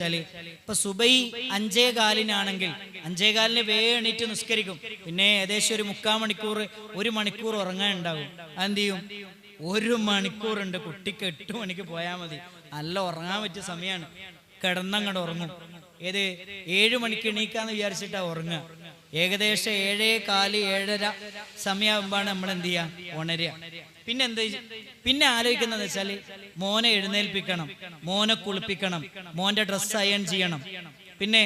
ഇപ്പൊ സുബൈ അഞ്ചേ കാലിനാണെങ്കിൽ അഞ്ചേ കാലിന് വേ എണീറ്റ് നിസ്കരിക്കും. പിന്നെ ഏകദേശം ഒരു മുക്കാൽ മണിക്കൂർ ഒരു മണിക്കൂർ ഉറങ്ങാൻ ഉണ്ടാവും അതെന്ത് ചെയ്യും? ഒരു മണിക്കൂറുണ്ട് കുട്ടിക്ക് എട്ട് മണിക്ക് പോയാൽ മതി. നല്ല ഉറങ്ങാൻ പറ്റിയ സമയമാണ് കിടന്നങ്ങോട്ട് ഉറങ്ങും. ഏത്? ഏഴ് മണിക്ക് എണീക്കാന്ന് വിചാരിച്ചിട്ടാ ഉറങ്ങുക. ഏകദേശം ഏഴേ കാൽ ഏഴര സമയമാകുമ്പോഴാണ് നമ്മൾ എന്ത് ചെയ്യുക ഉണരുക. പിന്നെ എന്ത് പിന്നെ ആലോചിക്കുന്നത് വെച്ചാൽ മോനെ എഴുന്നേൽപ്പിക്കണം മോനെ കുളിപ്പിക്കണം മോന്റെ ഡ്രസ്സ് അയൺ ചെയ്യണം. പിന്നെ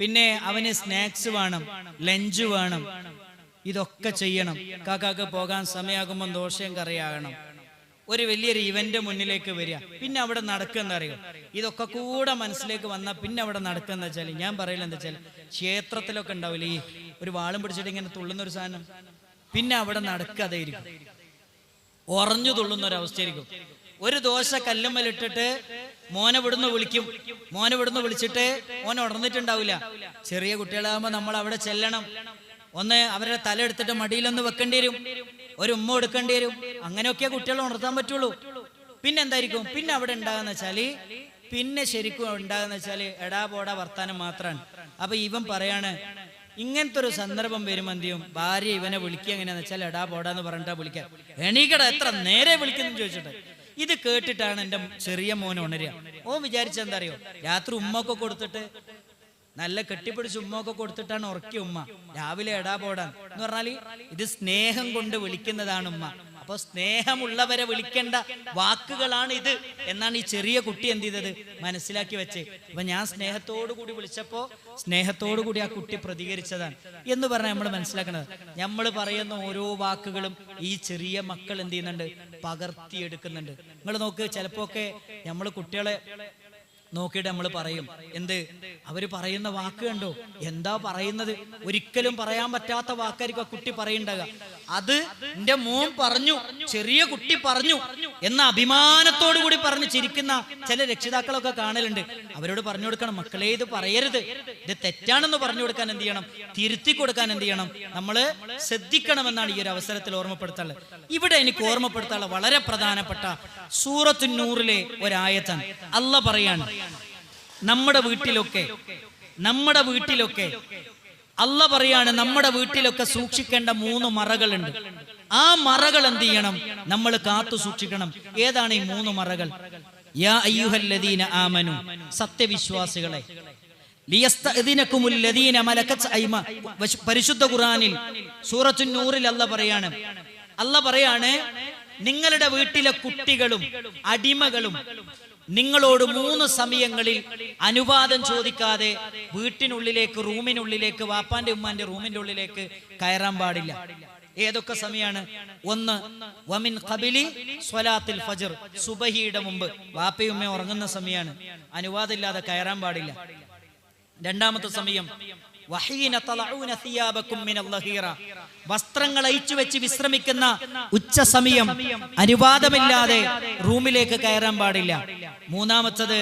പിന്നെ അവന് സ്നാക്സ് വേണം ലഞ്ച് വേണം ഇതൊക്കെ ചെയ്യണം. കാക്കാക്ക് പോകാൻ സമയമാകുമ്പോൾ ദോഷയും കറിയാകണം ഒരു വലിയൊരു ഇവന്റ് മുന്നിലേക്ക് വരിക. പിന്നെ അവിടെ നടക്കുന്ന അറിയോ? ഇതൊക്കെ കൂടെ മനസ്സിലേക്ക് വന്നാൽ പിന്നെ അവിടെ നടക്കുന്ന വെച്ചാൽ ഞാൻ പറയില്ല എന്താ വെച്ചാൽ ക്ഷേത്രത്തിലൊക്കെ ഉണ്ടാവില്ല ഈ ഒരു വാളും പിടിച്ചിട്ട് ഇങ്ങനെ തുള്ളുന്ന ഒരു സാധനം. പിന്നെ അവിടെ നടക്കാതെ ഇരിക്കും ഉറഞ്ഞു തുള്ളുന്ന ഒരു അവസ്ഥയായിരിക്കും ഒരു ദോശ കല്ലുമ്മലിട്ടിട്ട് മോനെ വിടുന്ന് വിളിക്കും. മോനെ വിടുന്ന് വിളിച്ചിട്ട് മോനെ ഉണർന്നിട്ടുണ്ടാവില്ല ചെറിയ കുട്ടികളാകുമ്പോൾ നമ്മൾ അവിടെ ചെല്ലണം. ഒന്ന് അവരുടെ തല എടുത്തിട്ട് മടിയിലൊന്ന് വെക്കേണ്ടി വരും. ഒരു ഉമ്മ എടുക്കേണ്ടി വരും. അങ്ങനെയൊക്കെ കുട്ടികളെ ഉണർത്താൻ പറ്റുള്ളൂ. പിന്നെ എന്തായിരിക്കും? പിന്നെ അവിടെ ഉണ്ടാകുന്ന വെച്ചാൽ പിന്നെ ശരിക്കും ഉണ്ടാകുന്ന വെച്ചാൽ എടാ പോടാ വർത്താനം മാത്രാണ്. അപ്പൊ ഇവൻ പറയാണ് ഇങ്ങനത്തെ ഒരു സന്ദർഭം വരുമ്പോൾ എന്ത് ഭാര്യ ഇവനെ വിളിക്കുക എങ്ങനെയാന്ന് വെച്ചാൽ എടാ പോടാന്ന് പറഞ്ഞിട്ടാ വിളിക്കാൻ എണീക്കട എത്ര നേരെ വിളിക്കുന്നു ചോദിച്ചിട്ട്. ഇത് കേട്ടിട്ടാണ് എന്റെ ചെറിയ മോൻ ഉണരുക. ഓ വിചാരിച്ചെന്താ അറിയോ? രാത്രി ഉമ്മൊക്കെ കൊടുത്തിട്ട് നല്ല കെട്ടിപ്പിടിച്ച് ഉമ്മ ഒക്കെ കൊടുത്തിട്ടാണ് ഉറക്കി ഉമ്മ. രാവിലെ എടാ പോടാൻ. എന്ന് പറഞ്ഞാൽ ഇത് സ്നേഹം കൊണ്ട് വിളിക്കുന്നതാണ് ഉമ്മ. അപ്പൊ സ്നേഹമുള്ളവരെ വിളിക്കേണ്ട വാക്കുകളാണ് ഇത് എന്നാണ് ഈ ചെറിയ കുട്ടി എന്ത് ചെയ്തത്? മനസ്സിലാക്കി വെച്ച്. അപ്പൊ ഞാൻ സ്നേഹത്തോടു കൂടി വിളിച്ചപ്പോ സ്നേഹത്തോടു കൂടി ആ കുട്ടി പ്രതികരിച്ചതാണ്. എന്ന് പറഞ്ഞാൽ നമ്മൾ മനസ്സിലാക്കുന്നത് നമ്മൾ പറയുന്ന ഓരോ വാക്കുകളും ഈ ചെറിയ മക്കൾ എന്ത് ചെയ്യുന്നുണ്ട്? പകർത്തിയെടുക്കുന്നുണ്ട്. നിങ്ങൾ നോക്ക് ചിലപ്പോ ഒക്കെ നമ്മൾ കുട്ടികളെ നോക്കിയിട്ട് നമ്മൾ പറയും എന്ത്? അവർ പറയുന്ന വാക്ക് കണ്ടോ? എന്താ പറയുന്നത്? ഒരിക്കലും പറയാൻ പറ്റാത്ത വാക്കായിരിക്കും ആ കുട്ടി പറയുണ്ടാകുക അത് എന്റെ മോൻ പറഞ്ഞു ചെറിയ കുട്ടി പറഞ്ഞു. എന്ന അഭിമാനത്തോടു കൂടി പറഞ്ഞ് ചിരിക്കുന്ന ചില രക്ഷിതാക്കളൊക്കെ കാണലുണ്ട്. അവരോട് പറഞ്ഞു കൊടുക്കണം മക്കളെ ഇത് പറയരുത്. ഇത് തെറ്റാണെന്ന് പറഞ്ഞു കൊടുക്കാൻ എന്ത് ചെയ്യണം? തിരുത്തി കൊടുക്കാൻ എന്ത് ചെയ്യണം? നമ്മൾ ശ്രദ്ധിക്കണമെന്നാണ് ഈ ഒരു അവസരത്തിൽ ഓർമ്മപ്പെടുത്താനുള്ളത്. ഇവിടെ എനിക്ക് ഓർമ്മപ്പെടുത്താനുള്ള വളരെ പ്രധാനപ്പെട്ട സൂറത്തുന്നൂറിലെ ഒരായത്താണ് അല്ല പറയാണ് നമ്മുടെ വീട്ടിലൊക്കെ നമ്മുടെ വീട്ടിലൊക്കെ അല്ല പറയാണ് നമ്മുടെ വീട്ടിലൊക്കെ സൂക്ഷിക്കേണ്ട മൂന്ന് മറകളുണ്ട്. ആ മറകൾ എന്ത് ചെയ്യണം? നമ്മൾ കാത്തു സൂക്ഷിക്കണം. ഏതാണ് ഈ മൂന്ന് മറകൾ? യാ അയ്യുഹല്ലദീന ആമനു. സത്യവിശ്വാസികളെ. പരിശുദ്ധ ഖുറാനിൽ സൂറത്തു നൂറിൽ അല്ല പറയാണ്. അല്ല പറയാണ് നിങ്ങളുടെ വീട്ടിലെ കുട്ടികളും അടിമകളും നിങ്ങളോട് മൂന്ന് സമയങ്ങളിൽ അനുവാദം ചോദിക്കാതെ വീട്ടിനുള്ളിലേക്ക് റൂമിനുള്ളിലേക്ക് വാപ്പാന്റെ ഉമ്മാന്റെ റൂമിന്റെ ഉള്ളിലേക്ക് കയറാൻ പാടില്ല. ഏതൊക്കെ സമയമാണ് ഒന്ന് വമിൻ കബിലി സ്വലാത്തിൽ ഫജർ. സുബഹിയുടെ മുമ്പ്. വാപ്പയും ഉമ്മയും ഉറങ്ങുന്ന സമയമാണ് അനുവാദമില്ലാതെ കയറാൻ പാടില്ല. രണ്ടാമത്തെ സമയം. വസ്ത്രങ്ങൾ അയച്ചു വെച്ച് വിശ്രമിക്കുന്ന ഉച്ച സമയം. അനുവാദമില്ലാതെ റൂമിലേക്ക് കയറാൻ പാടില്ല. മൂന്നാമത്തത്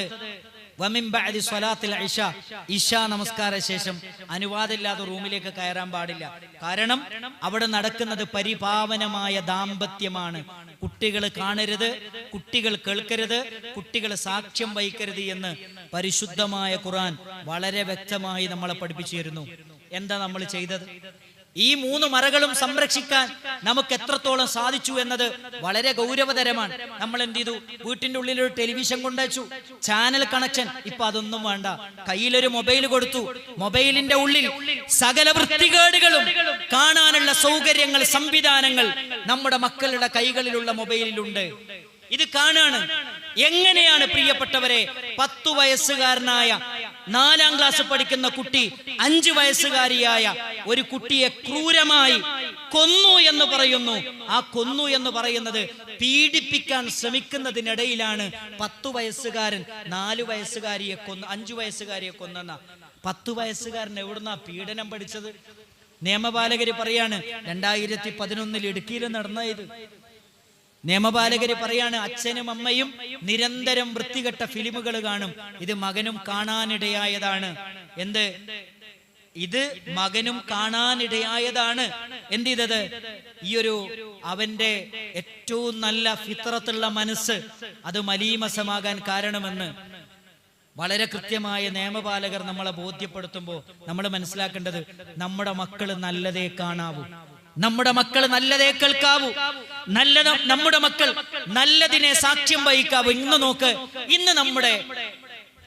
ഇഷ. നമസ്കാര ശേഷം അനുവാദമില്ലാതെ റൂമിലേക്ക് കയറാൻ പാടില്ല. കാരണം അവിടെ നടക്കുന്നത് പരിപാവനമായ ദാമ്പത്യമാണ്. കുട്ടികൾ കാണരുത് കുട്ടികൾ കേൾക്കരുത് കുട്ടികൾ സാക്ഷ്യം വഹിക്കരുത് എന്ന് പരിശുദ്ധമായ ഖുറാൻ വളരെ വ്യക്തമായി നമ്മളെ പഠിപ്പിച്ചു തരുന്നു എന്താ നമ്മൾ ചെയ്തത്? ഈ മൂന്ന് മറകളും സംരക്ഷിക്കാൻ നമുക്ക് എത്രത്തോളം സാധിച്ചു എന്നത് വളരെ ഗൗരവതരമാണ്. നമ്മൾ എന്ത് ചെയ്തു? വീട്ടിന്റെ ഉള്ളിൽ ഒരു ടെലിവിഷൻ കൊണ്ടുവച്ചു ചാനൽ കണക്ഷൻ. ഇപ്പൊ അതൊന്നും വേണ്ട. കയ്യിലൊരു മൊബൈൽ കൊടുത്തു. മൊബൈലിന്റെ ഉള്ളിൽ സകല വൃത്തികേടുകളും കാണാനുള്ള സൗകര്യങ്ങൾ സംവിധാനങ്ങൾ നമ്മുടെ മക്കളുടെ കൈകളിലുള്ള മൊബൈലിലുണ്ട്. ഇത് കാണാണ്. എങ്ങനെയാണ് പ്രിയപ്പെട്ടവരെ? പത്തു വയസ്സുകാരനായ നാലാം ക്ലാസ് പഠിക്കുന്ന കുട്ടി അഞ്ചു വയസ്സുകാരിയായ ഒരു കുട്ടിയെ ക്രൂരമായി കൊന്നു എന്ന് പറയുന്നു. ആ കൊന്നു എന്ന് പറയുന്നത് പീഡിപ്പിക്കാൻ ശ്രമിക്കുന്നതിനിടയിലാണ് പത്തു വയസ്സുകാരൻ നാലു വയസ്സുകാരിയെ കൊന്നു അഞ്ചു വയസ്സുകാരിയെ കൊന്നെന്ന. പത്തു വയസ്സുകാരൻ എവിടുന്നാ പീഡനം പഠിച്ചത്? നിയമപാലകര് പറയാണ് രണ്ടായിരത്തി പതിനൊന്നിൽ ഇടുക്കിയിൽ നടന്ന ഇത്. നിയമപാലകര് പറയാണ് അച്ഛനും അമ്മയും നിരന്തരം വൃത്തികെട്ട ഫിലിമുകൾ കാണും. ഇത് മകനും കാണാനിടയായതാണ്. എന്ത്? ഇത് മകനും കാണാനിടയായതാണ്. എന്ത് ചെയ്തത്? ഈ ഒരു അവന്റെ ഏറ്റവും നല്ല ഫിത്രത്തുള്ള മനസ്സ് അത് മലീമസമാകാൻ കാരണമെന്ന് വളരെ കൃത്യമായ നിയമപാലകർ നമ്മളെ ബോധ്യപ്പെടുത്തുമ്പോൾ നമ്മൾ മനസ്സിലാക്കേണ്ടത് നമ്മുടെ മക്കൾ നല്ലതേ കാണാവൂ. നമ്മുടെ മക്കൾ നല്ലതേ കേൾക്കാവൂ. നല്ലത് നമ്മുടെ മക്കൾ നല്ലതിനെ സാക്ഷ്യം വഹിക്കാവൂ. ഇന്ന് നോക്ക് ഇന്ന് നമ്മുടെ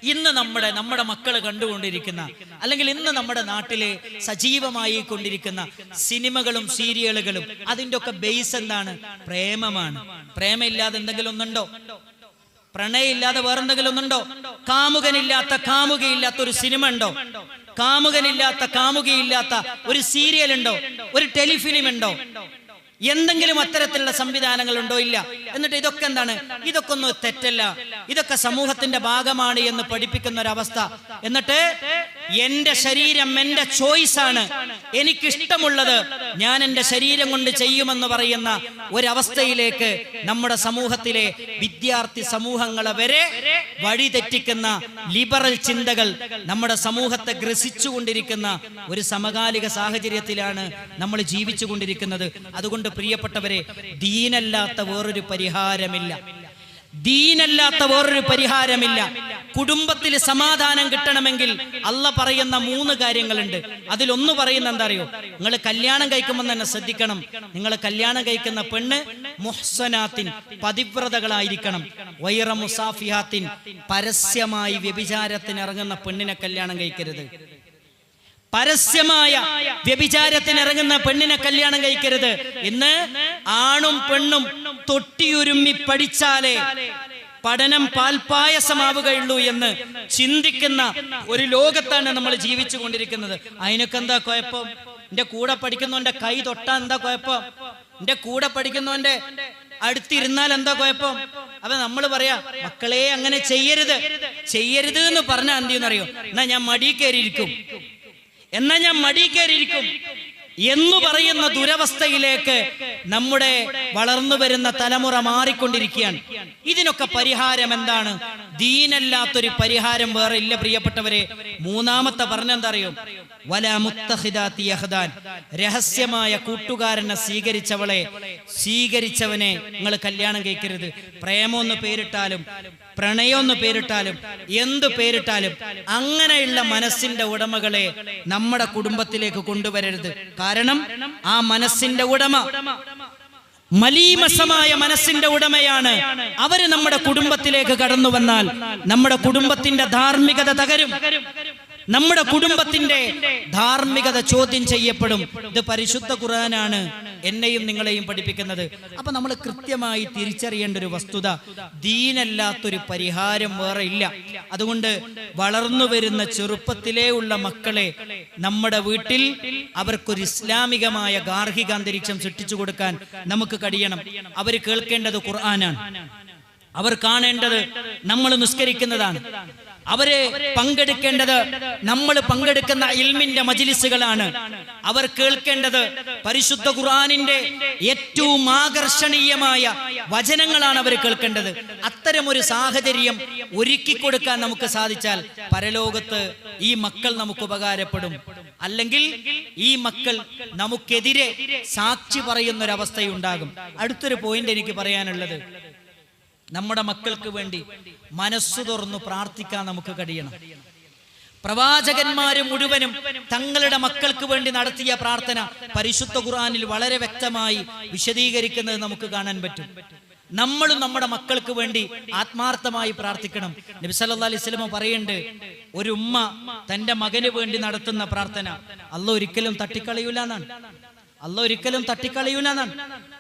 ഇന്ന് നമ്മുടെ നമ്മുടെ മക്കൾ കണ്ടുകൊണ്ടിരിക്കുന്ന അല്ലെങ്കിൽ ഇന്ന് നമ്മുടെ നാട്ടിലെ സജീവമായി കൊണ്ടിരിക്കുന്ന സിനിമകളും സീരിയലുകളും അതിന്റെ ഒക്കെ ബേസ് എന്താണ്? പ്രേമമാണ്. പ്രേമമില്ലാതെ എന്തെങ്കിലും ഒന്നുണ്ടോ? പ്രണയമില്ലാതെ വേറെന്തെങ്കിലും ഒന്നുണ്ടോ കാമുകനില്ലാത്ത കാമുകയില്ലാത്ത ഒരു സിനിമ ഉണ്ടോ കാമുകനില്ലാത്ത കാമുകയില്ലാത്ത ഒരു സീരിയൽ ഉണ്ടോ ഒരു ടെലിഫിലിം ഉണ്ടോ എന്തെങ്കിലും അത്തരത്തിലുള്ള സംവിധാനങ്ങൾ ഉണ്ടോ ഇല്ല? എന്നിട്ട് ഇതൊക്കെ എന്താണ്? ഇതൊക്കെ ഒന്നും തെറ്റല്ല. ഇതൊക്കെ സമൂഹത്തിന്റെ ഭാഗമാണ് എന്ന് പഠിപ്പിക്കുന്ന ഒരവസ്ഥ എന്നിട്ട് എന്റെ ശരീരം എന്റെ ചോയ്സ് ആണ് എനിക്കിഷ്ടമുള്ളത് ഞാൻ എന്റെ ശരീരം കൊണ്ട് ചെയ്യുമെന്ന് പറയുന്ന ഒരവസ്ഥയിലേക്ക് നമ്മുടെ സമൂഹത്തിലെ വിദ്യാർത്ഥി സമൂഹങ്ങളെ വരെ വഴിതെറ്റിക്കുന്ന ലിബറൽ ചിന്തകൾ നമ്മുടെ സമൂഹത്തെ ഗ്രസിച്ചുകൊണ്ടിരിക്കുന്ന ഒരു സമകാലിക സാഹചര്യത്തിലാണ് നമ്മൾ ജീവിച്ചു കൊണ്ടിരിക്കുന്നത് അതുകൊണ്ട് പ്രിയപ്പെട്ടവരെ ദീനല്ലാത്ത വേറൊരു പരിഹാരമില്ല. ദീനല്ലാത്ത വേറൊരു പരിഹാരമില്ല. കുടുംബത്തിൽ സമാധാനം കിട്ടണമെങ്കിൽ അല്ല പറയുന്ന മൂന്ന് കാര്യങ്ങളുണ്ട്. അതിലൊന്ന് പറയുന്ന എന്താ അറിയോ നിങ്ങൾ കല്യാണം കഴിക്കുമ്പോൾ തന്നെ ശ്രദ്ധിക്കണം. നിങ്ങൾ കല്യാണം കഴിക്കുന്ന പെണ്ണ് മുഹ്സനാത്തിൻ പതിവ്രതകളായിരിക്കണം. വൈറ മുസാഫിഹാത്തിൻ പരസ്യമായി വ്യഭിചാരത്തിന് ഇറങ്ങുന്ന പെണ്ണിനെ കല്യാണം കഴിക്കരുത്. പരസ്യമായ വ്യഭിചാരത്തിന് ഇറങ്ങുന്ന പെണ്ണിനെ കല്യാണം കഴിക്കരുത്. ഇന്ന് ആണും പെണ്ണും തൊട്ടിയുരുമ്മി പഠിച്ചാലേ പഠനം പാൽപായസമാവുകയുള്ളൂ എന്ന് ചിന്തിക്കുന്ന ഒരു ലോകത്താണ് നമ്മൾ ജീവിച്ചു കൊണ്ടിരിക്കുന്നത്. അതിനൊക്കെ എന്താ കുഴപ്പം? എന്റെ കൂടെ പഠിക്കുന്നവന്റെ കൈ തൊട്ടാ എന്താ കുഴപ്പം? എന്റെ കൂടെ പഠിക്കുന്നവന്റെ അടുത്തിരുന്നാൽ എന്താ കുഴപ്പം? അപ്പൊ നമ്മൾ പറയാ മക്കളെ അങ്ങനെ ചെയ്യരുത്. ചെയ്യരുത് എന്ന് പറഞ്ഞാൽ എന്ത് ചെയ്യുന്നറിയോ? എന്നാ ഞാൻ മടി കയറിയിരിക്കും. എന്നാ ഞാൻ മടി കയറിയിരിക്കും. എന്ന് പറയുന്ന ദുരവസ്ഥയിലേക്ക് നമ്മുടെ വളർന്നു വരുന്ന തലമുറ മാറിക്കൊണ്ടിരിക്കുകയാണ്. ഇതിനൊക്കെ പരിഹാരം എന്താണ്? ദീനല്ലാത്തൊരു പരിഹാരം വേറെ ഇല്ല പ്രിയപ്പെട്ടവരെ. മൂന്നാമത്തെ പറഞ്ഞെന്താ അറിയോ രഹസ്യമായ കൂട്ടുകാരനെ സ്വീകരിച്ചവളെ സ്വീകരിച്ചവനെ നിങ്ങൾ കല്യാണം കഴിക്കരുത്. പ്രേമൊന്ന് പേരിട്ടാലും പ്രണയമൊന്ന് പേരിട്ടാലും എന്ത് പേരിട്ടാലും അങ്ങനെയുള്ള മനസ്സിന്റെ ഉടമകളെ നമ്മുടെ കുടുംബത്തിലേക്ക് കൊണ്ടുവരരുത്. കാരണം ആ മനസ്സിന്റെ ഉടമ മലീമസമായ മനസ്സിന്റെ ഉടമയാണ്. അവർ നമ്മുടെ കുടുംബത്തിലേക്ക് കടന്നു വന്നാൽ നമ്മുടെ കുടുംബത്തിന്റെ ധാർമ്മികത തകരും. നമ്മുടെ കുടുംബത്തിന്റെ ധാർമ്മികത ചോദ്യം ചെയ്യപ്പെടും. ഇത് പരിശുദ്ധ ഖുർആനാണ് എന്നെയും നിങ്ങളെയും പഠിപ്പിക്കുന്നത്. അപ്പൊ നമ്മൾ കൃത്യമായി തിരിച്ചറിയേണ്ട ഒരു വസ്തുത ദീനല്ലാത്തൊരു പരിഹാരം വേറെ ഇല്ല. അതുകൊണ്ട് വളർന്നു വരുന്ന ചെറുപ്പത്തിലേ ഉള്ള മക്കളെ നമ്മുടെ വീട്ടിൽ അവർക്കൊരു ഇസ്ലാമികമായ ഗാർഹിക അന്തരീക്ഷം സൃഷ്ടിച്ചു കൊടുക്കാൻ നമുക്ക് കഴിയണം. അവർ കേൾക്കേണ്ടത് ഖുർആനാണ്. അവർ കാണേണ്ടത് നമ്മൾ നിസ്കരിക്കുന്നതാണ്. അവർ പങ്കെടുക്കേണ്ടത് നമ്മൾ പങ്കെടുക്കുന്ന ഇൽമിന്റെ മജിലിസുകളാണ്. അവർ കേൾക്കേണ്ടത് പരിശുദ്ധ ഖുർആനിന്റെ ഏറ്റവും ആകർഷണീയമായ വചനങ്ങളാണ് അവർ കേൾക്കേണ്ടത്. അത്തരം ഒരു സാഹചര്യം ഒരുക്കി കൊടുക്കാൻ നമുക്ക് സാധിച്ചാൽ പരലോകത്ത് ഈ മക്കൾ നമുക്ക് ഉപകാരപ്പെടും. അല്ലെങ്കിൽ ഈ മക്കൾ നമുക്കെതിരെ സാക്ഷി പറയുന്ന ഒരു അവസ്ഥയുണ്ടാകും അടുത്തൊരു പോയിന്റ് എനിക്ക് പറയാനുള്ളത്. നമ്മുടെ മക്കൾക്ക് വേണ്ടി മനസ്സു തുറന്നു പ്രാർത്ഥിക്കാൻ നമുക്ക് കഴിയണം. പ്രവാചകന്മാര് മുഴുവനും തങ്ങളുടെ മക്കൾക്ക് വേണ്ടി നടത്തിയ പ്രാർത്ഥന പരിശുദ്ധ ഖുർആനിൽ വളരെ വ്യക്തമായി വിശദീകരിക്കുന്നത് നമുക്ക് കാണാൻ പറ്റും. നമ്മളും നമ്മുടെ മക്കൾക്ക് വേണ്ടി ആത്മാർത്ഥമായി പ്രാർത്ഥിക്കണം. നബി സല്ലല്ലാഹു അലൈഹി വസല്ലം പറയുന്നുണ്ട് ഒരു ഉമ്മ തന്റെ മകന് വേണ്ടി നടത്തുന്ന പ്രാർത്ഥന അല്ല ഒരിക്കലും തട്ടിക്കളയൂല എന്നാണ്. അല്ല ഒരിക്കലും തട്ടിക്കളയൂനാണ്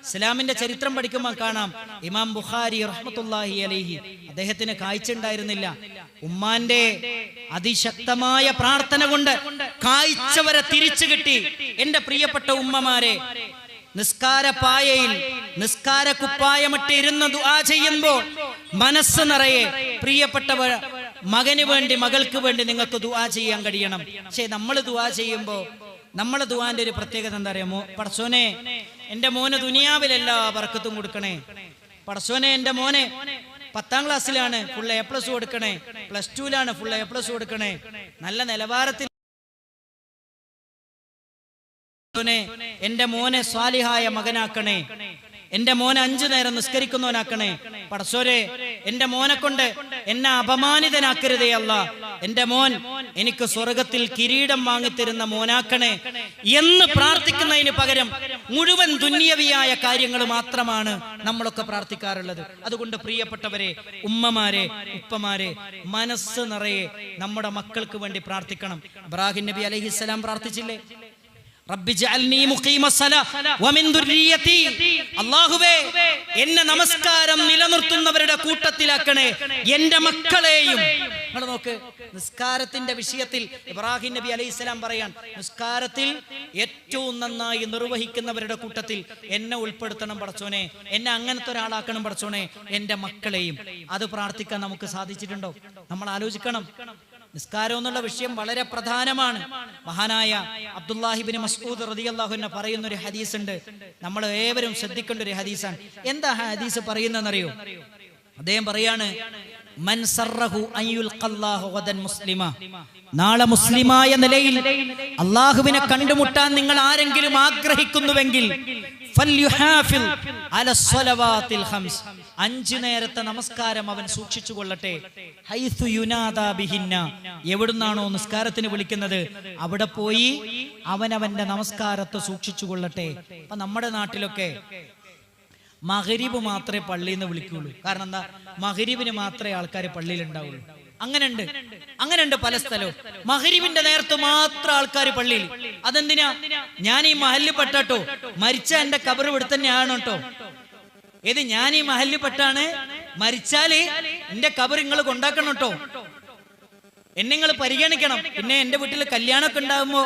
ഇസ്ലാമിന്റെ ചരിത്രം പഠിക്കുമ്പോൾ കാണാം. ഇമാം ബുഖാരി റഹ്മത്തുല്ലാഹി അലൈഹി അദ്ദേഹത്തിന് കാഴ്ച ഉണ്ടായിരുന്നില്ല. ഉമ്മാന്റെ അതിശക്തമായ പ്രാർത്ഥന കൊണ്ട് കാഴ്ച വരെ തിരിച്ചു കിട്ടി. എന്റെ പ്രിയപ്പെട്ട ഉമ്മമാരെ നിസ്കാര പായയിൽ നിസ്കാര കുപ്പായമിട്ട് ഇരുന്ന് ദുആ ചെയ്യുമ്പോൾ മനസ്സ് നിറയെ പ്രിയപ്പെട്ടവ മകന് വേണ്ടി മകൾക്ക് വേണ്ടി നിങ്ങൾക്ക് ദുആ ചെയ്യാൻ കഴിയണം. പക്ഷേ നമ്മൾ ദുആ ചെയ്യുമ്പോൾ നമ്മളെ ദുവാന്റെ ഒരു പ്രത്യേകത എന്താ അറിയാമോ പടച്ചോനെ എന്റെ മോന് ദുനിയാവിലെല്ലാ വർക്കത്തും കൊടുക്കണേ. പടച്ചോനെ എന്റെ മോനെ പത്താം ക്ലാസ്സിലാണ് ഫുൾ എ പ്ലസ് കൊടുക്കണേ. പ്ലസ് ടുവിലാണ് ഫുൾ എ പ്ലസ് കൊടുക്കണേ. നല്ല നിലവാരത്തിൽ എന്റെ മോനെ സ്വാലിഹായ മകനാക്കണേ. എന്റെ മോനെ അഞ്ചു നേരം നിസ്കരിക്കുന്നവനാക്കണേ. പടച്ചോരെ എന്റെ മോനെ കൊണ്ട് എന്നെ അപമാനിതനാക്കരുതേ അല്ല എന്റെ മോൻ എനിക്ക് സ്വർഗത്തിൽ കിരീടം വാങ്ങിത്തരുന്ന മോനാക്കണേ. എന്ന് പ്രാർത്ഥിക്കുന്നതിന് പകരം മുഴുവൻ ദുന്യവിയായ കാര്യങ്ങൾ മാത്രമാണ് നമ്മളൊക്കെ പ്രാർത്ഥിക്കാറുള്ളത്. അതുകൊണ്ട് പ്രിയപ്പെട്ടവരെ ഉമ്മമാരെ ഉപ്പമാരെ മനസ്സ് നിറയെ നമ്മുടെ മക്കൾക്ക് വേണ്ടി പ്രാർത്ഥിക്കണം. ഇബ്രാഹിം നബി അലഹിസ്സലാം പ്രാർത്ഥിച്ചില്ലേ? എന്നെ നമസ്കാരം നിലനിർത്തുന്നവരുടെ കൂട്ടത്തിലാക്കണേ. എന്റെ മക്കളെയും. നോക്ക് നിസ്കാരത്തിന്റെ വിഷയത്തിൽ ഇബ്രാഹിം നബി അലൈഹിസ്സലാം പറയാൻ നിസ്കാരത്തിൽ ഏറ്റവും നന്നായി നിർവഹിക്കുന്നവരുടെ കൂട്ടത്തിൽ എന്നെ ഉൾപ്പെടുത്തണം പടച്ചോനെ. എന്നെ അങ്ങനത്തെ ഒരാളാക്കണം പടച്ചോനെ. എന്റെ മക്കളെയും. അത് പ്രാർത്ഥിക്കാൻ നമുക്ക് സാധിച്ചിട്ടുണ്ടോ? നമ്മൾ ആലോചിക്കണം. നിസ്കാരം എന്നുള്ള വിഷയം വളരെ പ്രധാനമാണ്. മഹാനായ അബ്ദുല്ലാഹിബിൻ മസ്ഊദ് റളിയല്ലാഹുവിനെ പറയുന്ന ഒരു ഹദീസ് ഉണ്ട് നമ്മൾ ഏവരും ശ്രദ്ധിക്കേണ്ട ഒരു ഹദീസാണ്. എന്താ ഹദീസ് പറയുന്നതെന്നറിയോ? അദ്ദേഹം പറയാണ് നാളെ മുസ്ലിമായ നിലയിൽ അള്ളാഹുവിനെ കണ്ടുമുട്ടാൻ നിങ്ങൾ ആരെങ്കിലും ആഗ്രഹിക്കുന്നുവെങ്കിൽ അഞ്ചു നേരത്തെ നമസ്കാരം അവൻ സൂക്ഷിച്ചു കൊള്ളട്ടെ. എവിടുന്നാണോ നിസ്കാരത്തിന് വിളിക്കുന്നത്? അവിടെ പോയി അവൻ അവന്റെ നമസ്കാരത്തെ സൂക്ഷിച്ചു കൊള്ളട്ടെ. അപ്പൊ നമ്മുടെ നാട്ടിലൊക്കെ മഹരിബ് മാത്രമേ പള്ളിയിൽ നിന്ന് വിളിക്കുള്ളൂ. കാരണം എന്താ? മഹരീബിന് മാത്രമേ ആൾക്കാർ പള്ളിയിൽ ഉണ്ടാവുള്ളൂ. അങ്ങനെയുണ്ട്. അങ്ങനെയുണ്ട്. പല സ്ഥലവും. മഹരീബിന്റെ നേരത്ത് മാത്രം ആൾക്കാർ പള്ളിയിൽ. അതെന്തിനാ? ഞാൻ ഈ മഹല്ല് പെട്ടോ മരിച്ച എന്റെ കബർ ഇവിടെ തന്നെയാണ് കേട്ടോ ഏത് ഞാൻ ഈ മഹല്ല് പെട്ടാണ്? മരിച്ചാൽ എന്റെ കബർ നിങ്ങൾ കൊണ്ടാക്കണം കേട്ടോ എന്നെ നിങ്ങൾ പരിഗണിക്കണം. പിന്നെ എന്റെ വീട്ടിൽ കല്യാണമൊക്കെ ഉണ്ടാകുമ്പോ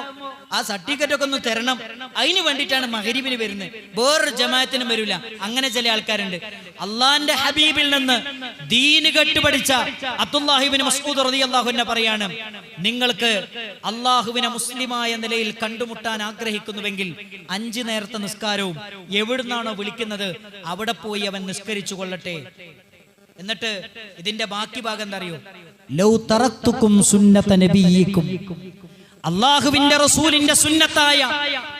ആ സർട്ടിഫിക്കറ്റ് ഒക്കെ ഒന്ന് തരണം. അതിന് വേണ്ടിയിട്ടാണ് മഹരീബിന് വരുന്നത്. വേറൊരു ജമാഅത്തിനും വരില്ല അങ്ങനെ ചില ആൾക്കാരുണ്ട്. അള്ളാന്റെ ഹബീബിൽ നിന്ന് ദീന് കെട്ടുപഠിച്ച അബ്ദുല്ലാഹിബിന് മസ്കൂദ് റളിയല്ലാഹു അൻഹു പറയാണ് നിങ്ങൾക്ക് അള്ളാഹുവിനെ മുസ്ലിമായ നിലയിൽ കണ്ടുമുട്ടാൻ ആഗ്രഹിക്കുന്നുവെങ്കിൽ അഞ്ചു നേരത്തെ നിസ്കാരവും എവിടുന്നാണോ വിളിക്കുന്നത് അവിടെ പോയി അവൻ നിസ്കരിച്ചു കൊള്ളട്ടെ എന്നിട്ട് ഇതിന്റെ ബാക്കി ഭാഗം എന്താ അറിയോ? ലൗ തറത്തുക്കും അള്ളാഹുവിന്റെ റസൂലിന്റെ സുന്നത്തായ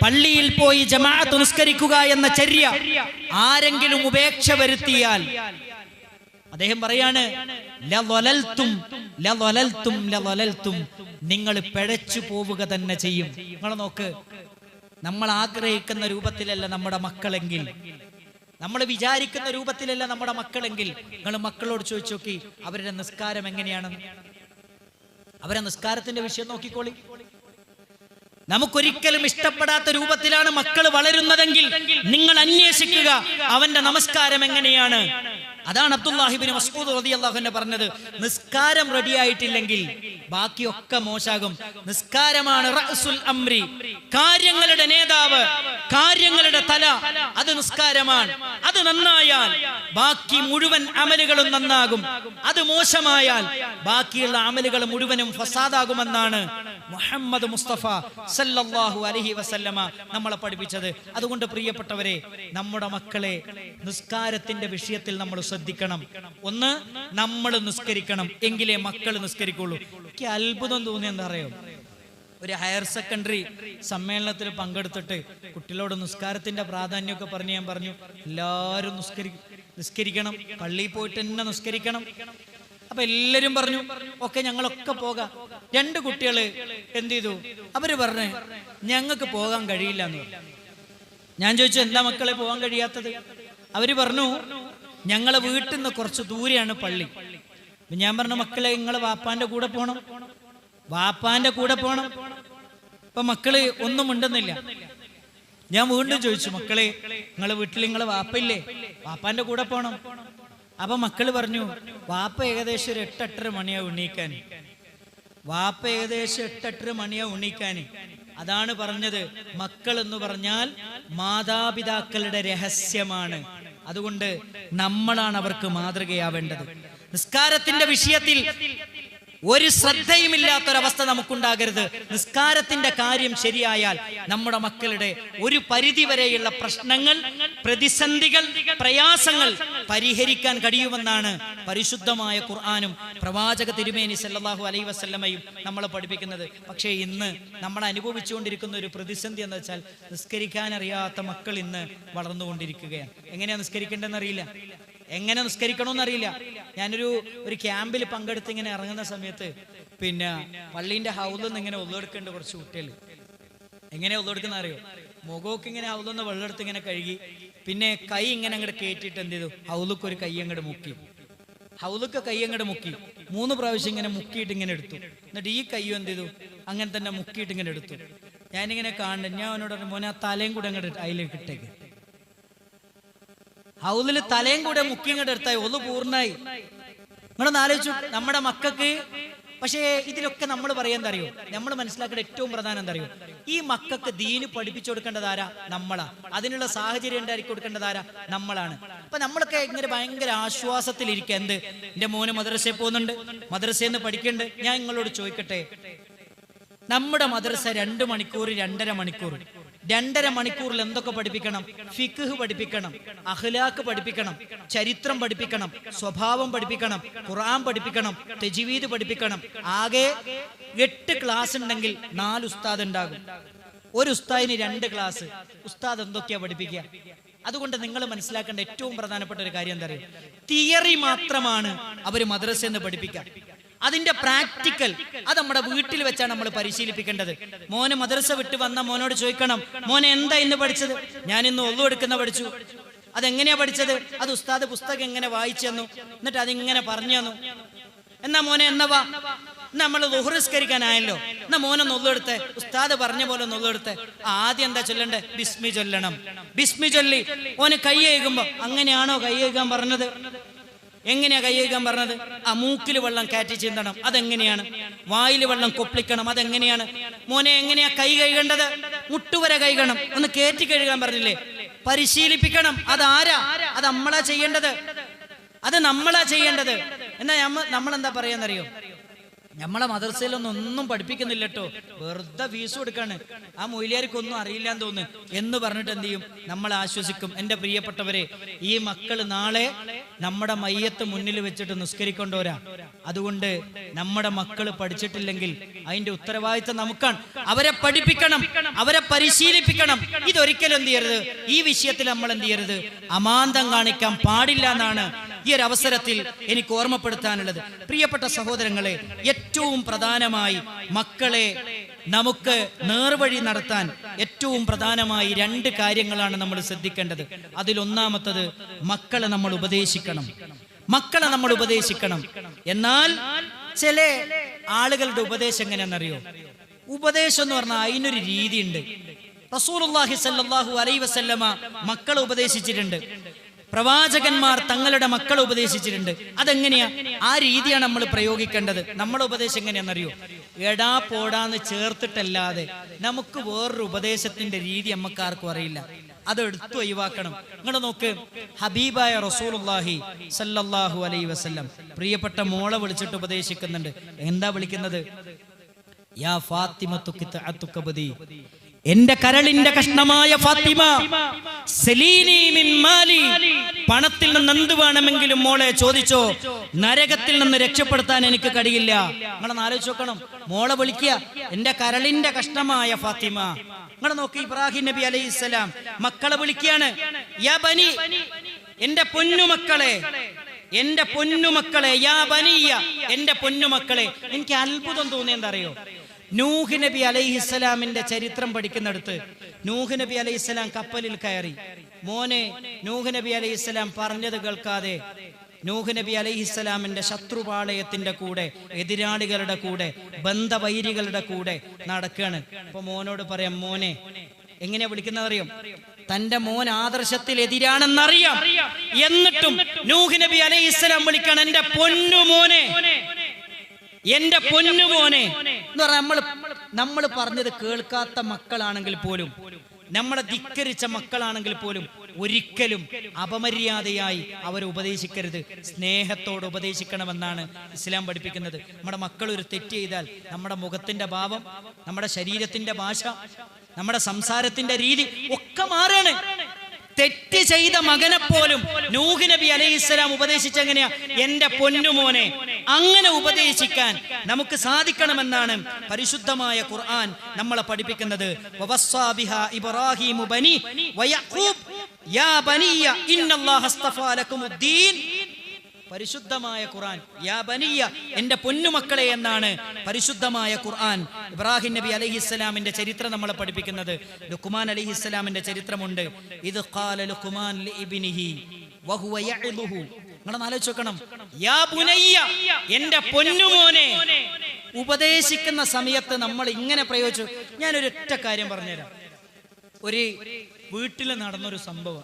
പള്ളിയിൽ പോയി ജമാഅത്ത് നിസ്കരിക്കുക എന്ന ചര്യ ആരെങ്കിലും ഉപേക്ഷ വരുത്തിയാൽ അദ്ദേഹം പറയാണ് നിങ്ങൾ പിഴച്ചു പോവുക തന്നെ ചെയ്യും. നിങ്ങൾ നോക്ക് നമ്മൾ ആഗ്രഹിക്കുന്ന രൂപത്തിലല്ല നമ്മുടെ മക്കളെങ്കിൽ. നമ്മൾ വിചാരിക്കുന്ന രൂപത്തിലല്ല നമ്മുടെ മക്കളെങ്കിൽ. നിങ്ങൾ മക്കളോട് ചോദിച്ചു നോക്കി അവരുടെ നിസ്കാരം എങ്ങനെയാണ്? അവരെ നിസ്കാരത്തിന്റെ വിഷയം നോക്കിക്കോളി. നമുക്കൊരിക്കലും ഇഷ്ടപ്പെടാത്ത രൂപത്തിലാണ് മക്കൾ വളരുന്നതെങ്കിൽ നിങ്ങൾ അന്വേഷിക്കുക അവന്റെ നമസ്കാരം എങ്ങനെയാണ്? അതാണ് അബ്ദുല്ലാഹിബിന് മസ്കൂദ് റതി റളിയല്ലാഹു പറഞ്ഞത്. നിസ്കാരം റെഡി ആയിട്ടില്ലെങ്കിൽ ബാക്കിയൊക്കെ മോശാകും. നിസ്കാരമാണ് അംരി. കാര്യങ്ങളുടെ നേതാവ് കാര്യങ്ങളുടെ തല അത് നിസ്കാരമാണ്. അത് നന്നായാൽ ബാക്കി മുഴുവൻ അമലുകളും നന്നാകും. അത് മോശമായാൽ ബാക്കിയുള്ള അമലുകൾ മുഴുവനും ഫസാദാകുമെന്നാണ് മുഹമ്മദ് മുസ്തഫ സല്ലല്ലാഹു അലഹി വസല്ലമ നമ്മളെ പഠിപ്പിച്ചത്. അതുകൊണ്ട് പ്രിയപ്പെട്ടവരെ നമ്മുടെ മക്കളെ നിസ്കാരത്തിന്റെ വിഷയത്തിൽ നമ്മൾ ശ്രദ്ധിക്കണം. ഒന്ന് നമ്മൾ നിസ്കരിക്കണം. എങ്കിലേ മക്കൾ നിസ്കരിക്കുള്ളൂ. എനിക്ക് അത്ഭുതം തോന്നി എന്താ അറിയോ? ഒരു ഹയർ സെക്കൻഡറി സമ്മേളനത്തിൽ പങ്കെടുത്തിട്ട് കുട്ടികളോട് നിസ്കാരത്തിന്റെ പ്രാധാന്യമൊക്കെ പറഞ്ഞ് ഞാൻ പറഞ്ഞു എല്ലാവരും നിസ്കരി നിസ്കരിക്കണം. പള്ളിയിൽ പോയിട്ട് തന്നെ നിസ്കരിക്കണം. അപ്പൊ എല്ലാരും പറഞ്ഞു ഒക്കെ ഞങ്ങളൊക്കെ പോകാം. രണ്ട് കുട്ടികൾ എന്ത് ചെയ്തു? അവർ പറഞ്ഞു ഞങ്ങൾക്ക് പോകാൻ കഴിയില്ല എന്ന് ഞാൻ ചോദിച്ചു എന്താ മക്കളെ പോകാൻ കഴിയാത്തത്? അവർ പറഞ്ഞു ഞങ്ങളെ വീട്ടിൽ നിന്ന് കുറച്ച് ദൂരെയാണ് പള്ളി. ഞാൻ പറഞ്ഞ മക്കളെ നിങ്ങൾ വാപ്പാന്റെ കൂടെ പോണം. വാപ്പാന്റെ കൂടെ പോണം. ഇപ്പൊ മക്കൾ ഒന്നും ഉണ്ടെന്നില്ല ഞാൻ വീണ്ടും ചോദിച്ചു മക്കളെ നിങ്ങളെ വീട്ടിൽ നിങ്ങളെ വാപ്പയില്ലേ? വാപ്പാന്റെ കൂടെ പോണം. അപ്പൊ മക്കൾ പറഞ്ഞു വാപ്പ ഏകദേശം ഒരു എട്ടെട്ടര മണിയാ ഉണ്ണീക്കാൻ വാപ്പ ഏകദേശം എട്ടെട്ടര മണിയാ ഉണ്ണീക്കാൻ അതാണ് പറഞ്ഞത്. മക്കൾ എന്ന് പറഞ്ഞാൽ മാതാപിതാക്കളുടെ രഹസ്യമാണ്. അതുകൊണ്ട് നമ്മളാണ് അവർക്ക് മാതൃകയാവേണ്ടത്. നിസ്കാരത്തിന്റെ വിഷയത്തിൽ ഒരു ശ്രദ്ധയുമില്ലാത്തൊരവസ്ഥ നമുക്കുണ്ടാകരുത്. നിസ്കാരത്തിന്റെ കാര്യം ശരിയായാൽ നമ്മുടെ മക്കളുടെ ഒരു പരിധി വരെയുള്ള പ്രശ്നങ്ങൾ പ്രതിസന്ധികൾ പ്രയാസങ്ങൾ പരിഹരിക്കാൻ കഴിയുമെന്നാണ് പരിശുദ്ധമായ ഖുർആാനും പ്രവാചക തിരുമേനി സല്ലാഹു അലൈ വസല്ലമയും നമ്മളെ പഠിപ്പിക്കുന്നത്. പക്ഷേ ഇന്ന് നമ്മൾ അനുഭവിച്ചുകൊണ്ടിരിക്കുന്ന ഒരു പ്രതിസന്ധി എന്ന് വെച്ചാൽ നിസ്കരിക്കാൻ അറിയാത്ത മക്കൾ ഇന്ന് വളർന്നുകൊണ്ടിരിക്കുകയാണ്. എങ്ങനെയാ നിസ്കരിക്കേണ്ടതെന്ന് അറിയില്ല എങ്ങനെ നിസ്കരിക്കണമെന്ന് അറിയില്ല ഞാനൊരു ഒരു ക്യാമ്പിൽ പങ്കെടുത്ത് ഇങ്ങനെ ഇറങ്ങുന്ന സമയത്ത് പിന്നെ പള്ളീന്റെ ഹൗലിൽ നിന്ന് ഇങ്ങനെ ഒള്ളെടുക്കേണ്ട കുറച്ച് കുട്ടികൾ. എങ്ങനെ ഒള്ളെടുക്കുന്ന അറിയോ മുഖമൊക്കെ ഇങ്ങനെ ഹൗലൊന്ന് വെള്ളമെടുത്ത് ഇങ്ങനെ കഴുകി പിന്നെ കൈ ഇങ്ങനെ അങ്ങോട്ട് കയറ്റിയിട്ട് എന്ത് ചെയ്തു? ഹൗലുക്ക് ഒരു കൈ അങ്ങോട്ട് മുക്കി. ഹൗലുക്ക് കൈ അങ്ങോട്ട് മുക്കി. മൂന്ന് പ്രാവശ്യം ഇങ്ങനെ മുക്കിയിട്ട് ഇങ്ങനെ എടുത്തു. എന്നിട്ട് ഈ കൈയും എന്ത് ചെയ്തു? അങ്ങനെ തന്നെ മുക്കിയിട്ട് ഇങ്ങനെ എടുത്തു. ഞാനിങ്ങനെ കാണുന്നുണ്ട് ഞാൻ അവനോട് മോനെ ആ തലയും കൂടെ അങ്ങോട്ട് അതിലേക്ക് ഇട്ടേക്ക്. ഹൗലിൽ തലയും കൂടെ മുക്കി ഇങ്ങോട്ട് എടുത്തായി ഒന്ന് പൂർണമായി നിങ്ങളൊന്ന് ആലോചിച്ചു നമ്മുടെ മക്കൾക്ക് പക്ഷേ ഇതിലൊക്കെ നമ്മൾ പറയാൻ അറിയോ നമ്മൾ മനസ്സിലാക്കേണ്ട ഏറ്റവും പ്രധാനം എന്തറിയോ ഈ മക്കൾക്ക് ദീന് പഠിപ്പിച്ചു കൊടുക്കേണ്ടത് ആരാ? നമ്മളാ. അതിനുള്ള സാഹചര്യം ഉണ്ടാക്കി കൊടുക്കേണ്ടത് ആരാ? നമ്മളാണ്. അപ്പൊ നമ്മളൊക്കെ ഇങ്ങനെ ഭയങ്കര ആശ്വാസത്തിലിരിക്കുക. എന്ത്? എന്റെ മോന് മദ്രസയിൽ പോകുന്നുണ്ട്. മദ്രസയിൽ നിന്ന് പഠിക്കുന്നുണ്ട്. ഞാൻ നിങ്ങളോട് ചോദിക്കട്ടെ? നമ്മുടെ മദ്രസ രണ്ട് മണിക്കൂർ രണ്ടര മണിക്കൂർ. രണ്ടര മണിക്കൂറിൽ എന്തൊക്കെ പഠിപ്പിക്കണം? ഫിഖ് പഠിപ്പിക്കണം അഖ്ലാഖ് പഠിപ്പിക്കണം ചരിത്രം പഠിപ്പിക്കണം സ്വഭാവം പഠിപ്പിക്കണം ഖുർആൻ പഠിപ്പിക്കണം തജ്വീദ് പഠിപ്പിക്കണം. ആകെ എട്ട് ക്ലാസ് ഉണ്ടെങ്കിൽ നാല് ഉസ്താദ് ഉണ്ടാകും. ഒരു ഉസ്താദിന് രണ്ട് ക്ലാസ് ഉസ്താദ് എന്തൊക്കെയാ പഠിപ്പിക്കുക? അതുകൊണ്ട് നിങ്ങൾ മനസ്സിലാക്കേണ്ട ഏറ്റവും പ്രധാനപ്പെട്ട ഒരു കാര്യം എന്താ പറയുക തിയറി മാത്രമാണ് അവർ മദ്രസയിൽ നിന്ന് പഠിപ്പിക്കുക. അതിന്റെ പ്രാക്ടിക്കൽ അത് നമ്മുടെ വീട്ടിൽ വെച്ചാണ് നമ്മൾ പരിശീലിപ്പിക്കേണ്ടത്. മോനെ മദ്രസ വിട്ട് വന്ന മോനോട് ചോദിക്കണം മോനെ എന്താ ഇന്ന് പഠിച്ചത്? ഞാൻ ഇന്ന് ഒന്നു എടുക്കുന്ന പഠിച്ചു. അതെങ്ങനെയാ പഠിച്ചത്? അത് ഉസ്താദ് പുസ്തകം എങ്ങനെ വായിച്ചു തന്നു? എന്നിട്ട് അതിങ്ങനെ പറഞ്ഞു തന്നു. എന്നാ മോനെ എന്നവാ നമ്മൾ ദുഹുരസ്കരിക്കാനായല്ലോ എന്നാ മോനെ നൊല്ലെടുത്ത് ഉസ്താദ് പറഞ്ഞ പോലെ നൊല്ലെടുത്ത് ആദ്യം എന്താ ചൊല്ലണ്ടേ? ബിസ്മി ചൊല്ലണം. ബിസ്മി ചൊല്ലി. ഓന് കൈ അങ്ങനെയാണോ കൈ കഴുകാൻ പറഞ്ഞത്? എങ്ങനെയാ കൈ പറഞ്ഞത്? ആ മൂക്കിൽ വെള്ളം കാറ്റി ചിന്തണം. അതെങ്ങനെയാണ്? വായിൽ വെള്ളം കൊപ്പിക്കണം അതെങ്ങനെയാണ്? മോനെ എങ്ങനെയാ കൈ കഴുകേണ്ടത്? മുട്ടുവരെ കഴുകണം. ഒന്ന് കയറ്റി കഴുകാൻ പറഞ്ഞില്ലേ? പരിശീലിപ്പിക്കണം. അതാരാ? അത് നമ്മളാ ചെയ്യേണ്ടത്. അത് നമ്മളാ ചെയ്യേണ്ടത്. എന്നാ നമ്മൾ എന്താ പറയാന്നറിയോ? നമ്മളെ മദർസയിലൊന്നും ഒന്നും പഠിപ്പിക്കുന്നില്ല കേട്ടോ വെറുതെ ഫീസ് കൊടുക്കാണ്. ആ മൊയിലിയാർക്കൊന്നും അറിയില്ല എന്ന് തോന്നുന്നു. എന്ന് പറഞ്ഞിട്ട് എന്ത് ചെയ്യും? നമ്മളെ ആശ്വസിക്കും. എന്റെ പ്രിയപ്പെട്ടവരെ ഈ മക്കൾ നാളെ നമ്മുടെ മയ്യത്ത് മുന്നിൽ വെച്ചിട്ട് നിസ്കരിക്കൊണ്ടോരാ അതുകൊണ്ട് നമ്മുടെ മക്കൾ പഠിച്ചിട്ടില്ലെങ്കിൽ അതിന്റെ ഉത്തരവാദിത്തം നമുക്കാണ്. അവരെ പഠിപ്പിക്കണം. അവരെ പരിശീലിപ്പിക്കണം. ഇതൊരിക്കലും എന്ത് ചെയ്യരുത്? ഈ വിഷയത്തിൽ നമ്മൾ എന്ത് ചെയ്യരുത്? അമാന്തം കാണിക്കാൻ പാടില്ല എന്നാണ് ഈ ഒരു അവസരത്തിൽ എനിക്ക് ഓർമ്മപ്പെടുത്താനുള്ളത്. പ്രിയപ്പെട്ട സഹോദരങ്ങളെ ഏറ്റവും പ്രധാനമായി മക്കളെ നമുക്ക് നേർവഴി നടത്താൻ ഏറ്റവും പ്രധാനമായി രണ്ട് കാര്യങ്ങളാണ് നമ്മൾ ശ്രദ്ധിക്കേണ്ടത്. അതിലൊന്നാമത്തത് മക്കളെ നമ്മൾ ഉപദേശിക്കണം. മക്കളെ നമ്മൾ ഉപദേശിക്കണം. എന്നാൽ ചില ആളുകളുടെ ഉപദേശം എങ്ങനെയാണെന്നറിയോ? ഉപദേശം എന്ന് പറഞ്ഞാൽ അതിനൊരു രീതിയുണ്ട്. റസൂലുള്ളാഹി സല്ലല്ലാഹു അലൈഹി വസല്ലമ മക്കളെ ഉപദേശിച്ചിട്ടുണ്ട്. പ്രവാചകന്മാർ തങ്ങളുടെ മക്കളെ ഉപദേശിച്ചിട്ടുണ്ട്. അതെങ്ങനെയാ? ആ രീതിയാണ് നമ്മൾ പ്രയോഗിക്കേണ്ടത്. നമ്മുടെ ഉപദേശം എങ്ങനെയാണെന്നറിയോ? എടാ പോടാന്ന് ചേർത്തിട്ടല്ലാതെ നമുക്ക് വേറൊരു ഉപദേശത്തിന്റെ രീതി നമുക്ക് അറിയില്ല. അത് എടുത്തു ഒഴിവാക്കണം. നിങ്ങൾ നോക്ക്. ഹബീബായ റസൂലുള്ളാഹി സല്ലല്ലാഹു അലൈ വസല്ലം. പ്രിയപ്പെട്ട മോളെ വിളിച്ചിട്ട് ഉപദേശിക്കുന്നുണ്ട്. എന്താ വിളിക്കുന്നത്? യാ ഫാത്തിമത്തു എന്റെ കരളിന്റെ കഷ്ണമായ ഫാത്തിമ മാലി പണത്തിൽ നിന്ന് എന്ത് വേണമെങ്കിലും മോളെ ചോദിച്ചോ നരകത്തിൽ നിന്ന് രക്ഷപ്പെടുത്താൻ എനിക്ക് കഴിയില്ല. നിങ്ങളൊന്ന് ആലോചിച്ച് നോക്കണം. മോളെ വിളിക്കുക. എന്റെ കരളിന്റെ കഷ്ണമായ ഫാത്തിമ. നിങ്ങൾ നോക്കി ഇബ്രാഹിം നബി അലൈഹി സ്വലാം മക്കളെ വിളിക്കുകയാണ്. യാ ബനി എന്റെ പൊന്നുമക്കളെ എന്റെ പൊന്നുമക്കളെ യാ ബനിയ എന്റെ പൊന്നുമക്കളെ. എനിക്ക് അത്ഭുതം തോന്നിയെന്തറിയോ നൂഹ് നബി അലൈഹിസ്സലാമിന്റെ ചരിത്രം പഠിക്കുന്നിടത്ത് നൂഹ് നബി അലൈഹിസ്സലാം കപ്പലിൽ കയറി. മോനെ നൂഹ് നബി അലൈഹിസ്സലാം പറഞ്ഞത് കേൾക്കാതെ നൂഹ് നബി അലൈഹിസ്സലാമിന്റെ ശത്രുപാളയത്തിന്റെ കൂടെ എതിരാളികളുടെ കൂടെ ബന്ധവൈരികളുടെ കൂടെ നടക്കുകയാണ് അപ്പൊ മോനോട് പറയാം മോനെ എങ്ങനെയാ വിളിക്കുന്നത് അറിയാം തന്റെ മോൻ ആദർശത്തിൽ എതിരാണെന്നറിയാം. എന്നിട്ടും നൂഹ് നബി അലൈഹിസ്സലാം വിളിക്കണം എന്റെ പൊന്നു മോനെ എന്റെ പൊന്നുമോനെ എന്ന് പറഞ്ഞാൽ നമ്മൾ നമ്മൾ പറഞ്ഞത് കേൾക്കാത്ത മക്കളാണെങ്കിൽ പോലും നമ്മളെ ധിക്കരിച്ച മക്കളാണെങ്കിൽ പോലും ഒരിക്കലും അപമര്യാദയായി അവരെ ഉപദേശിക്കരുത്. സ്നേഹത്തോട് ഉപദേശിക്കണമെന്നാണ് ഇസ്ലാം പഠിപ്പിക്കുന്നത്. നമ്മുടെ മക്കൾ ഒരു തെറ്റ് ചെയ്താൽ നമ്മുടെ മുഖത്തിന്റെ ഭാവം നമ്മുടെ ശരീരത്തിന്റെ ഭാഷ നമ്മുടെ സംസാരത്തിന്റെ രീതി ഒക്കെ മാറാണ്. തെറ്റ് ചെയ്ത മകനെ പോലും നൂഹ് നബി അലൈഹിസ്സലാം ഉപദേശിച്ചെങ്ങനെയാ? എന്റെ പൊന്നുമോനെ അങ്ങനെ ഉപദേശിക്കാൻ നമുക്ക് സാധിക്കണമെന്നാണ് പരിശുദ്ധമായ ഖുർആൻ നമ്മളെ പഠിപ്പിക്കുന്നത്. ഇബ്രാഹിമു ബനി വയഖൂബ് യാ ബനിയ ഇന്നല്ലാഹ അസ്തഫാ ലക്കുമുദ്ദീൻ പരിശുദ്ധമായ ഖുർആൻ. യാ ബനിയ എന്റെ പൊന്നുമക്കളെ എന്നാണ് പരിശുദ്ധമായ ഖുർആൻ. ഇബ്രാഹിം നബി അലൈഹിസ്സലാമിന്റെ ചരിത്രം നമ്മളെ പഠിപ്പിക്കുന്നത്. ലുക്മാൻ അലൈഹിസ്സലാമിന്റെ ചരിത്രമുണ്ട്. ഇത് ഖാല യാ ബുനയ്യ എന്റെ പൊന്നുമോനെ. ഉപദേശിക്കുന്ന സമയത്ത് നമ്മൾ ഇങ്ങനെ പ്രയോഗിച്ചു. ഞാനൊരു ഒറ്റ കാര്യം പറഞ്ഞുതരാം. ഒരു വീട്ടിൽ നടന്നൊരു സംഭവം.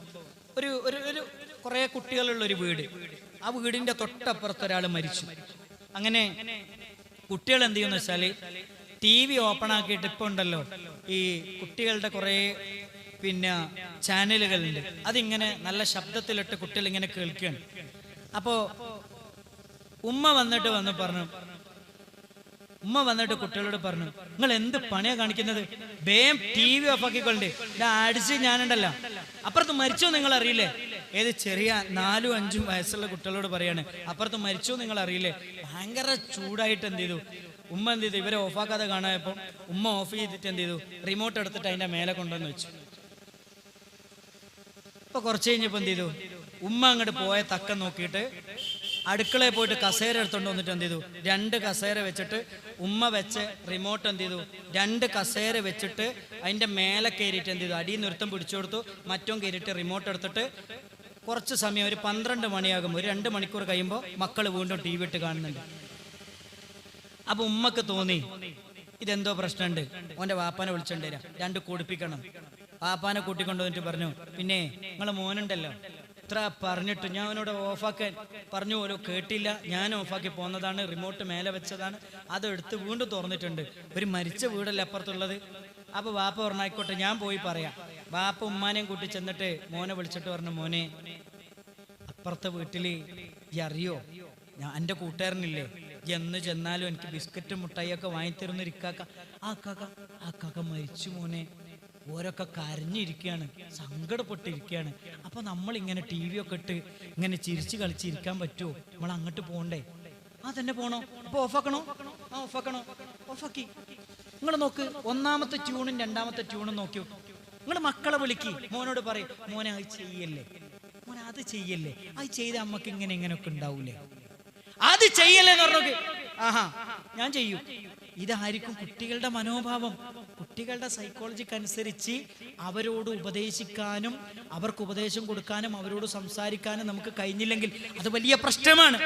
ഒരു ഒരു കുറെ കുട്ടികളുള്ള ഒരു വീട്. ആ വീടിന്റെ തൊട്ടപ്പുറത്ത് ഒരാൾ മരിച്ചു. അങ്ങനെ കുട്ടികൾ എന്ത് ചെയ്യുന്ന വെച്ചാൽ ടി വി ഓപ്പൺ ആക്കിയിട്ട് ഇപ്പൊ ഉണ്ടല്ലോ ഈ കുട്ടികളുടെ കുറെ പിന്നെ ചാനലുകളുണ്ട്. അതിങ്ങനെ നല്ല ശബ്ദത്തിലിട്ട് കുട്ടികൾ ഇങ്ങനെ കേൾക്കുകയാണ്. അപ്പോ ഉമ്മ വന്നിട്ട് വന്ന് പറഞ്ഞു ഉമ്മ വന്നിട്ട് കുട്ടികളോട് പറഞ്ഞു നിങ്ങൾ എന്ത് പണിയാ കാണിക്കുന്നത്? വേം ടി വി ഓഫ് ആക്കിക്കൊള്ളേ ഇത് അടിച്ച് ഞാനുണ്ടല്ലോ. അപ്പുറത്ത് മരിച്ചോ നിങ്ങൾ അറിയില്ലേ ഏത് ചെറിയ നാലും അഞ്ചും വയസ്സുള്ള കുട്ടികളോട് പറയാണ് അപ്പുറത്ത് മരിച്ചോ നിങ്ങൾ അറിയില്ലേ? ഭയങ്കര ചൂടായിട്ട് എന്ത് ചെയ്തു? ഉമ്മ എന്ത് ചെയ്തു? ഇവരെ ഓഫാക്കാതെ കാണായപ്പോൾ ഉമ്മ ഓഫ് ചെയ്തിട്ട് എന്ത് ചെയ്തു? റിമോട്ട് എടുത്തിട്ട് അതിന്റെ മേലെ കൊണ്ടുവന്ന് വെച്ചു. ഇപ്പൊ കുറച്ച് കഴിഞ്ഞപ്പോ എന്ത് ചെയ്തു? ഉമ്മ അങ്ങോട്ട് പോയ തക്കം നോക്കിയിട്ട് അടുക്കളയിൽ പോയിട്ട് കസേര എടുത്തോണ്ട് വന്നിട്ട് എന്ത് ചെയ്തു? രണ്ട് കസേര വെച്ചിട്ട് ഉമ്മ വെച്ച് റിമോട്ട് എന്ത് ചെയ്തു? രണ്ട് കസേര വെച്ചിട്ട് അതിന്റെ മേലെ കയറിയിട്ട് എന്ത് ചെയ്തു? അടിയിൽ നൃത്തം പിടിച്ചു കൊടുത്തു മറ്റോ കയറിയിട്ട് റിമോട്ട് എടുത്തിട്ട് കുറച്ച് സമയം ഒരു പന്ത്രണ്ട് മണിയാകും. ഒരു രണ്ട് മണിക്കൂർ കഴിയുമ്പോൾ മക്കൾ വീണ്ടും ടി വി ഇട്ട് കാണുന്നുണ്ട്. അപ്പൊ ഉമ്മക്ക് തോന്നി ഇതെന്തോ പ്രശ്നമുണ്ട്. ഓന്റെ വാപ്പാനെ വിളിച്ചോണ്ട് രണ്ട് കുടിപ്പിക്കണം. വാപ്പാനെ കൂട്ടിക്കൊണ്ടു വന്നിട്ട് പറഞ്ഞു പിന്നെ നിങ്ങളെ മോനുണ്ടല്ലോ. ഇത്ര പറഞ്ഞിട്ട് ഞാൻ അവനോട് ഓഫാക്കാൻ പറഞ്ഞു പോലും കേട്ടില്ല. ഞാൻ ഓഫാക്കി പോന്നതാണ് റിമോട്ട് മേലെ വെച്ചതാണ്. അത് എടുത്ത് വീണ്ടും തുറന്നിട്ടുണ്ട്. ഒരു മരിച്ച വീടല്ല അപ്പുറത്തുള്ളത്? അപ്പൊ വാപ്പ പറഞ്ഞായിക്കോട്ടെ ഞാൻ പോയി പറയാം. വാപ്പ ഉമ്മാനെയും കൂട്ടി ചെന്നിട്ട് മോനെ വിളിച്ചിട്ട് പറഞ്ഞു മോനെ അപ്പുറത്തെ വീട്ടിൽ ഈ അറിയോ? ഞാൻ എന്റെ കൂട്ടുകാരനില്ലേ? എന്ന് ചെന്നാലും എനിക്ക് ബിസ്ക്കറ്റും മുട്ടായിയൊക്കെ വാങ്ങിത്തരുന്ന ഇരിക്കാക്ക ആ കാക്ക ആ കാക്ക മരിച്ചു മോനെ. ഓരൊക്കെ കരഞ്ഞിരിക്കുകയാണ് സങ്കടപ്പെട്ടിരിക്കുകയാണ്. അപ്പൊ നമ്മൾ ഇങ്ങനെ ടി വി ഒക്കെ ഇട്ട് ഇങ്ങനെ ചിരിച്ച് കളിച്ചിരിക്കാൻ പറ്റുമോ നമ്മൾ അങ്ങോട്ട് പോകണ്ടേ? ആ തന്നെ പോണോ? അപ്പൊ ഓഫാക്കണോ? ആ ഓഫാക്കണോ? ഓഫാക്കി. നിങ്ങൾ നോക്ക് ഒന്നാമത്തെ ട്യൂണും രണ്ടാമത്തെ ട്യൂണും നോക്കി നിങ്ങൾ മക്കളെ വിളിക്കി. മോനോട് പറയും മോനെ അത് ചെയ്യല്ലേ? മോനെ അത് ചെയ്യല്ലേ? അത് ചെയ്ത അമ്മയ്ക്ക് ഇങ്ങനെ ഇങ്ങനെയൊക്കെ ഉണ്ടാവൂലേ? അത് ചെയ്യല്ലേ? എന്ന് പറഞ്ഞു ആഹാ ഞാൻ ചെയ്യും. ഇതായിരിക്കും കുട്ടികളുടെ മനോഭാവം. കുട്ടികളുടെ സൈക്കോളജിക്ക് അനുസരിച്ച് അവരോട് ഉപദേശിക്കാനും അവർക്ക് ഉപദേശം കൊടുക്കാനും അവരോട് സംസാരിക്കാനും നമുക്ക് കഴിഞ്ഞില്ലെങ്കിൽ അത് വലിയ പ്രശ്നമാണ്.